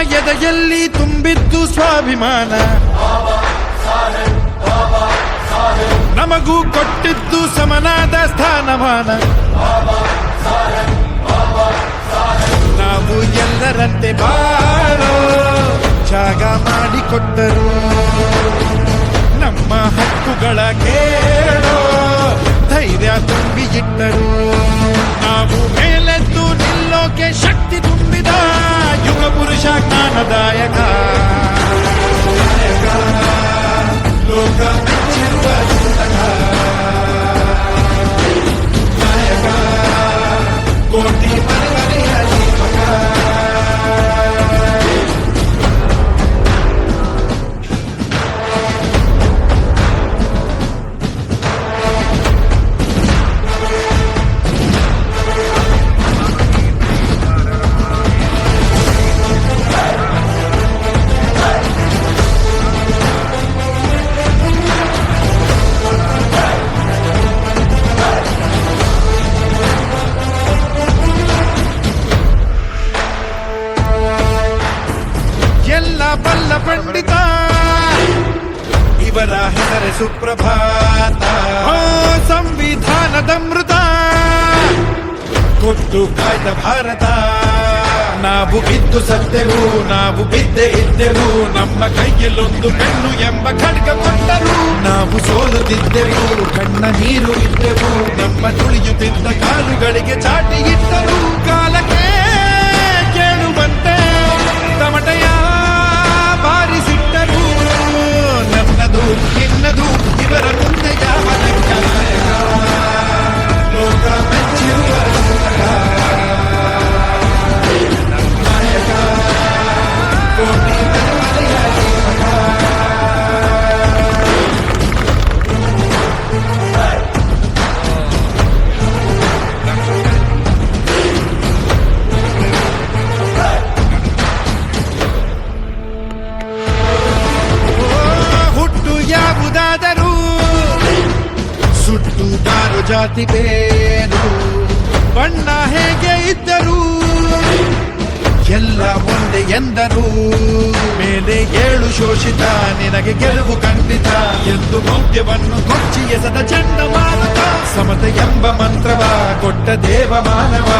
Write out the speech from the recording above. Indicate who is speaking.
Speaker 1: ಎದೆಯಲ್ಲಿ ತುಂಬಿದ್ದು ಸ್ವಾಭಿಮಾನ. ನಮಗೂ ಕೊಟ್ಟಿದ್ದು ಸಮನಾದ ಸ್ಥಾನಮಾನ. ನಾವು ಎಲ್ಲರಂತೆ ಬಾರೋ, ಜಾಗ ಮಾಡಿಕೊಟ್ಟರು. ನಮ್ಮ ಹಕ್ಕುಗಳ ಕೇಳೋ, ಧೈರ್ಯ ತುಂಬಿ ಇಟ್ಟರು ನಾವು ಮೇಲೆದ್ದು ನಿಲ್ಲೋಕೆ ಶಕ್ತಿ ఆశ జ్ఞానదాయక లోక ಪಂಡಿತ. ಇವರ ಹೆಸರೆ ಸುಪ್ರಭಾತ. ಸಂವಿಧಾನದ ಮೃತ. ಕೊಟ್ಟು ಕಾಯ್ದ ಭಾರತ. ನಾವು ಬಿದ್ದು ಸತ್ತೆವು ನಾವು ಬಿದ್ದೆ ಇದ್ದೆವು. ನಮ್ಮ ಕೈಯಲ್ಲೊಂದು ಕಣ್ಣು ಎಂಬ ಖಡ್ಗ ಕೊಟ್ಟರು. ನಾವು ಸೋಲುತ್ತಿದ್ದೆವು ಕಣ್ಣ ನೀರು ಇದ್ದೆವು. ನಮ್ಮ ತುಳಿಯುತ್ತಿದ್ದ ಕಾಲುಗಳಿಗೆ ಚಾಟಿ ಇಟ್ಟರು. ಕಾಲಕ್ಕೆ ಸುಟ್ಟುದಾರು ಜಾತಿ ಬೇರು ಬಣ್ಣ ಹೇಗೆ ಇದ್ದರು ಎಲ್ಲ ಒಂದೇ ಎಂದರು. ಮೇಲೆ ಏಳು ಶೋಷಿತ, ನಿನಗೆ ಗೆಲುವು ಖಂಡಿತ. ಎಂದು ಮೌಲ್ಯವನ್ನು ಕೊಚ್ಚಿ ಎಸದ ಚಂಡ ಮಾರುತ ಸಮತೆ ಎಂಬ ಮಂತ್ರವ, ಕೊಟ್ಟ ದೇವ ಮಾನವ